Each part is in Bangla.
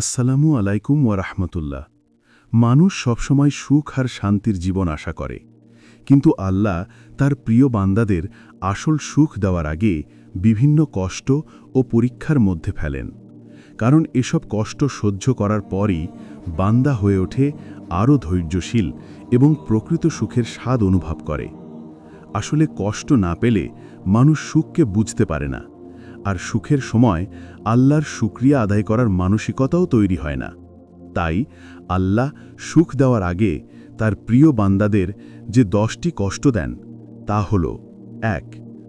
আসসালামু আলাইকুম ওয়ারাহমতুল্লাহ মানুষ সবসময় সুখ আর শান্তির জীবন আশা করে। কিন্তু আল্লাহ তার প্রিয় বান্দাদের আসল সুখ দেওয়ার আগে বিভিন্ন কষ্ট ও পরীক্ষার মধ্যে ফেলেন। কারণ এসব কষ্ট সহ্য করার পরই বান্দা হয়ে ওঠে আরও ধৈর্যশীল এবং প্রকৃত সুখের স্বাদ অনুভব করে। আসলে কষ্ট না পেলে মানুষ সুখকে বুঝতে পারে না। আর সুখের সময় আল্লাহর সুক্রিয়া আদায় করার মানসিকতাও তৈরি হয় না। তাই আল্লাহ সুখ দেওয়ার আগে তার প্রিয় বান্দাদের যে দশটি কষ্ট দেন, তা হল, এক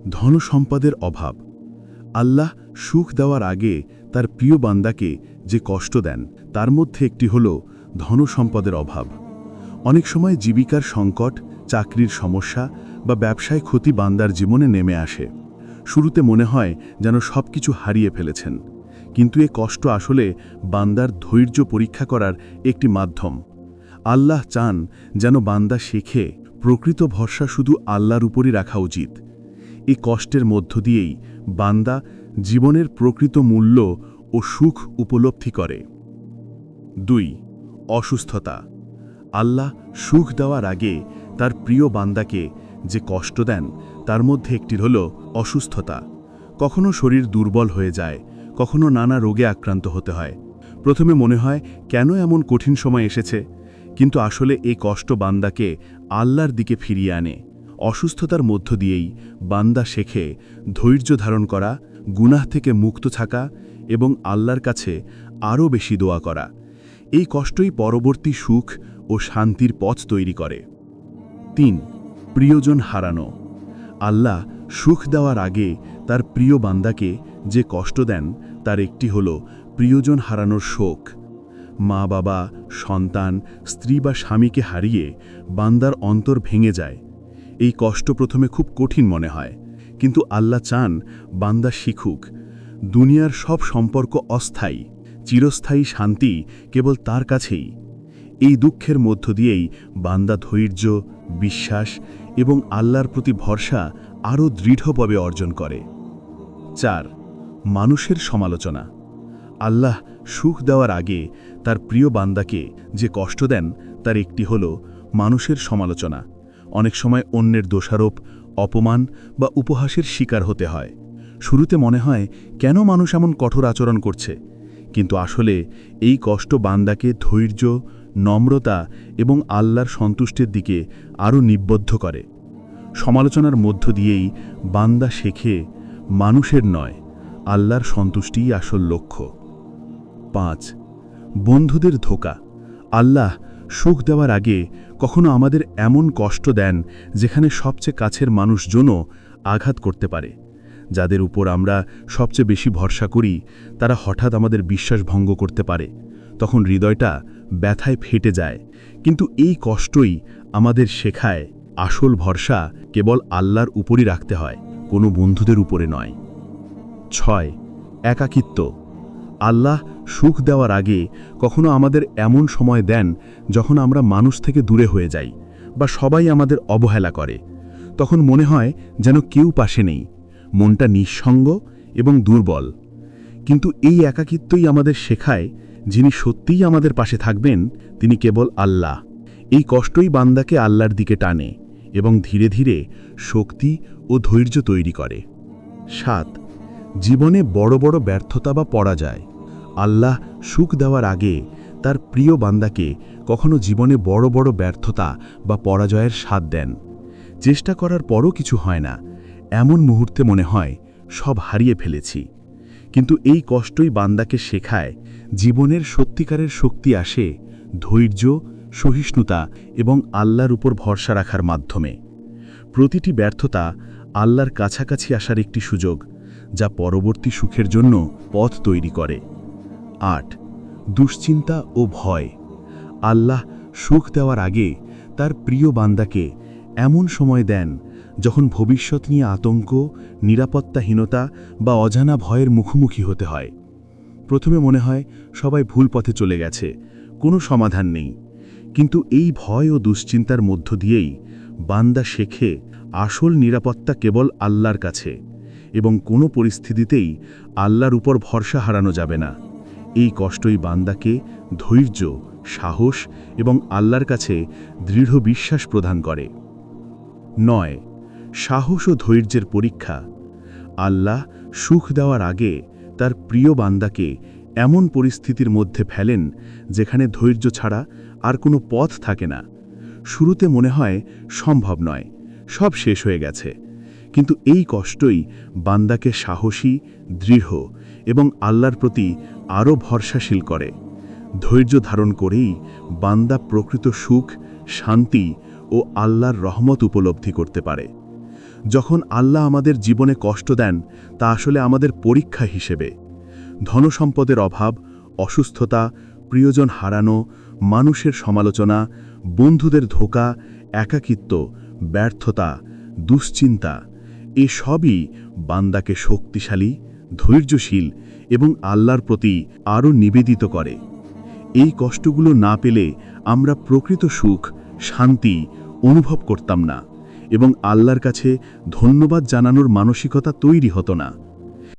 ধনসম্পদের অভাব। আল্লাহ সুখ দেওয়ার আগে তার প্রিয় বান্দাকে যে কষ্ট দেন, তার মধ্যে একটি হল ধনসম্পদের অভাব। অনেক সময় জীবিকার সংকট, চাকরির সমস্যা বা ব্যবসায় ক্ষতি বান্দার জীবনে নেমে আসে। শুরুতে মনে হয় যেন সব কিছু হারিয়ে ফেলেছেন। কিন্তু এ কষ্ট আসলে বান্দার ধৈর্য পরীক্ষা করার একটি মাধ্যম। আল্লাহ চান যেন বান্দা শেখে, প্রকৃত ভরসা শুধু আল্লাহর উপরই রাখা উচিত। এই কষ্টের মধ্য দিয়েই বান্দা জীবনের প্রকৃত মূল্য ও সুখ উপলব্ধি করে। দুই, অসুস্থতা। আল্লাহ সুখ দেওয়ার আগে তার প্রিয় বান্দাকে যে কষ্ট দেন তার মধ্যে একটি হল অসুস্থতা। কখনো শরীর দুর্বল হয়ে যায়, কখনো নানা রোগে আক্রান্ত হতে হয়। প্রথমে মনে হয়, কেন এমন কঠিন সময় এসেছে? কিন্তু আসলে এই কষ্ট বান্দাকে আল্লাহর দিকে ফিরিয়ে আনে। অসুস্থতার মধ্য দিয়েই বান্দা শেখে ধৈর্য ধারণ করা, গুনাহ থেকে মুক্ত থাকা এবং আল্লাহর কাছে আরও বেশি দোয়া করা। এই কষ্টই পরবর্তী সুখ ও শান্তির পথ তৈরি করে। তিন, প্রিয়জন হারানো। আল্লাহ সুখ দেওয়ার আগে তার প্রিয় বান্দাকে যে কষ্ট দেন, তার একটি হল প্রিয়জন হারানোর শোক। মা, বাবা, সন্তান, স্ত্রী বা স্বামীকে হারিয়ে বান্দার অন্তর ভেঙে যায়। এই কষ্ট প্রথমে খুব কঠিন মনে হয়, কিন্তু আল্লাহ চান বান্দা শিখুক, দুনিয়ার সব সম্পর্ক অস্থায়ী, চিরস্থায়ী শান্তি কেবল তার কাছেই। এই দুঃখের মধ্য দিয়েই বান্দা ধৈর্য, বিশ্বাস এবং আল্লাহর প্রতি ভরসা আরও দৃঢ়ভাবে অর্জন করে। চার, মানুষের সমালোচনা। আল্লাহ সুখ দেওয়ার আগে তার প্রিয় বান্দাকে যে কষ্ট দেন, তার একটি হল মানুষের সমালোচনা। অনেক সময় অন্যের দোষারোপ, অপমান বা উপহাসের শিকার হতে হয়। শুরুতে মনে হয়, কেন মানুষ এমন কঠোর আচরণ করছে? কিন্তু আসলে এই কষ্ট বান্দাকে ধৈর্য নম্রতা এবং আল্লাহর সন্তুষ্টের দিকে আরও নিবদ্ধ করে। সমালোচনার মধ্য দিয়েই বান্দা শেখে, মানুষের নয়, আল্লাহর সন্তুষ্টিই আসল লক্ষ্য। পাঁচ, বন্ধুদের ধোকা। আল্লাহ সুখ দেওয়ার আগে কখনো আমাদের এমন কষ্ট দেন যেখানে সবচেয়ে কাছের মানুষজনও আঘাত করতে পারে। যাদের উপর আমরা সবচেয়ে বেশি ভরসা করি, তারা হঠাৎ আমাদের বিশ্বাস ভঙ্গ করতে পারে। তখন হৃদয়টা ব্যথায় ফেটে যায়। কিন্তু এই কষ্টই আমাদের শেখায়, আসল ভরসা কেবল আল্লাহর উপরই রাখতে হয়, কোনো বন্ধুদের উপরে নয়। ছয়, একাকিত্ব। আল্লাহ সুখ দেওয়ার আগে কখনো আমাদের এমন সময় দেন যখন আমরা মানুষ থেকে দূরে হয়ে যাই বা সবাই আমাদের অবহেলা করে। তখন মনে হয় যেন কেউ পাশে নেই, মনটা নিঃসঙ্গ এবং দুর্বল। কিন্তু এই একাকিত্বই আমাদের শেখায় যিনি সত্যিই আমাদের পাশে থাকবেন, তিনি কেবল আল্লাহ। এই কষ্টই বান্দাকে আল্লাহর দিকে টানে এবং ধীরে ধীরে শক্তি ও ধৈর্য তৈরি করে। সাত, জীবনে বড় বড় ব্যর্থতা বা পরাজয়। আল্লাহ সুখ দেওয়ার আগে তার প্রিয় বান্দাকে কখনো জীবনে বড় বড় ব্যর্থতা বা পরাজয়ের স্বাদ দেন। চেষ্টা করার পরও কিছু হয় না। এমন মুহূর্তে মনে হয়, সব হারিয়ে ফেলেছি। কিন্তু এই কষ্টই বান্দাকে শেখায়, জীবনের সত্যিকারের শক্তি আসে, ধৈর্য, সহিষ্ণুতা এবং আল্লাহর উপর ভরসা রাখার মাধ্যমে। প্রতিটি ব্যর্থতা আল্লাহর কাছাকাছি আসার একটি সুযোগ, যা পরবর্তী সুখের জন্য পথ তৈরি করে। আট, দুশ্চিন্তা ও ভয়। আল্লাহ সুখ দেওয়ার আগে তার প্রিয় বান্দাকে এমন সময় দেন যখন ভবিষ্যৎ নিয়ে আতঙ্ক, নিরাপত্তাহীনতা বা অজানা ভয়ের মুখোমুখি হতে হয়। প্রথমে মনে হয় সবাই ভুল পথে চলে গেছে, কোনো সমাধান নেই। কিন্তু এই ভয় ও দুশ্চিন্তার মধ্য দিয়েই বান্দা শেখে আসল নিরাপত্তা কেবল আল্লাহর কাছে এবং কোনো পরিস্থিতিতেই আল্লাহর উপর ভরসা হারানো যাবে না। এই কষ্টই বান্দাকে ধৈর্য, সাহস এবং আল্লাহর কাছে দৃঢ় বিশ্বাস প্রদান করে। নয় সাহস ও ধৈর্যের পরীক্ষা। আল্লাহ সুখ দেওয়ার আগে তার প্রিয় বান্দাকে এমন পরিস্থিতির মধ্যে ফেলেন যেখানে ধৈর্য ছাড়া আর কোনো পথ থাকে না। শুরুতে মনে হয় সম্ভব নয়, সব শেষ হয়ে গেছে। কিন্তু এই কষ্টই বান্দাকে সাহসী, দৃঢ় এবং আল্লাহর প্রতি আরও ভরসাশীল করে। ধৈর্য ধারণ করেই বান্দা প্রকৃত সুখ, শান্তি ও আল্লাহর রহমত উপলব্ধি করতে পারে। যখন আল্লাহ আমাদের জীবনে কষ্ট দেন, তা আসলে আমাদের পরীক্ষা হিসেবে। ধনসম্পদের অভাব, অসুস্থতা, প্রিয়জন হারানো, মানুষের সমালোচনা, বন্ধুদের ধোকা, একাকিত্ব, ব্যর্থতা, দুশ্চিন্তা, এসবই বান্দাকে শক্তিশালী, ধৈর্যশীল এবং আল্লাহর প্রতি আরও নিবেদিত করে। এই কষ্টগুলো না পেলে আমরা প্রকৃত সুখ, শান্তি অনুভব করতাম না। এবং আল্লাহর কাছে ধন্যবাদ জানানোর মানসিকতা তৈরি হতো না।